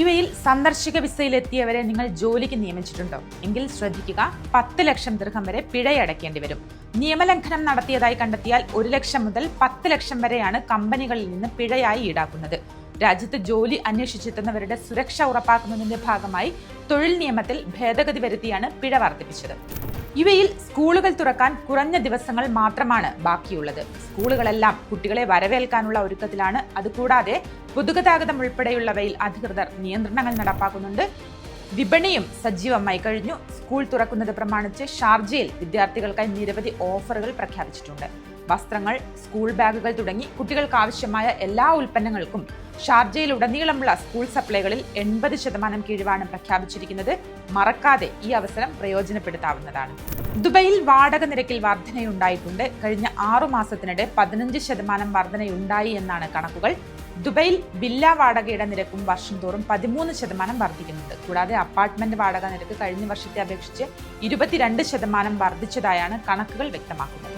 ഇവയിൽ സന്ദർശക വിസയിലെത്തിയവരെ നിങ്ങൾ ജോലിക്ക് നിയമിച്ചിട്ടുണ്ടോ? എങ്കിൽ ശ്രദ്ധിക്കുക പത്ത് ലക്ഷം ദീർഘം വരെ പിഴയടക്കേണ്ടി വരും. നിയമലംഘനം നടത്തിയതായി കണ്ടെത്തിയാൽ ഒരു ലക്ഷം മുതൽ പത്ത് ലക്ഷം വരെയാണ് കമ്പനികളിൽ നിന്ന് പിഴയായി ഈടാക്കുന്നത്. രാജ്യത്ത് ജോലി അന്വേഷിച്ചെത്തുന്നവരുടെ സുരക്ഷ ഉറപ്പാക്കുന്നതിന്റെ ഭാഗമായി തൊഴിൽ നിയമത്തിൽ ഭേദഗതി വരുത്തിയാണ് പിഴ വർദ്ധിപ്പിച്ചത്. ഇവയിൽ സ്കൂളുകൾ തുറക്കാൻ കുറഞ്ഞ ദിവസങ്ങൾ മാത്രമാണ് ബാക്കിയുള്ളത്. സ്കൂളുകളെല്ലാം കുട്ടികളെ വരവേൽക്കാനുള്ള ഒരുക്കത്തിലാണ്. അതുകൂടാതെ പൊതുഗതാഗതം ഉൾപ്പെടെയുള്ളവയിൽ അധികൃതർ നിയന്ത്രണങ്ങൾ നടപ്പാക്കുന്നുണ്ട്. വിപണിയും സജീവമായി കഴിഞ്ഞു. സ്കൂൾ തുറക്കുന്നത് പ്രമാണിച്ച് ഷാർജയിൽ വിദ്യാർത്ഥികൾക്കായി നിരവധി ഓഫറുകൾ പ്രഖ്യാപിച്ചിട്ടുണ്ട്. വസ്ത്രങ്ങൾ സ്കൂൾ ബാഗുകൾ തുടങ്ങി കുട്ടികൾക്ക് ആവശ്യമായ എല്ലാ ഉൽപ്പന്നങ്ങൾക്കും ഷാർജയിൽ ഉടനീളമുള്ള സ്കൂൾ സപ്ലൈകളിൽ എൺപത് ശതമാനം കിഴിവാണ് പ്രഖ്യാപിച്ചിരിക്കുന്നത്. മറക്കാതെ ഈ അവസരം പ്രയോജനപ്പെടുത്താവുന്നതാണ്. ദുബൈയിൽ വാടക നിരക്കിൽ വർധനയുണ്ടായിട്ടുണ്ട്. കഴിഞ്ഞ ആറു മാസത്തിനിടെ പതിനഞ്ച് ശതമാനം വർധനയുണ്ടായി എന്നാണ് കണക്കുകൾ. ദുബൈയിൽ വില്ല വാടകയുടെ നിരക്കും വർഷം തോറും പതിമൂന്ന് ശതമാനം വർദ്ധിക്കുന്നുണ്ട് കൂടാതെ അപ്പാർട്ട്മെന്റ് വാടക നിരക്ക് കഴിഞ്ഞ വർഷത്തെ അപേക്ഷിച്ച് ഇരുപത്തിരണ്ട് ശതമാനം വർദ്ധിച്ചതായാണ് കണക്കുകൾ വ്യക്തമാക്കുന്നത്.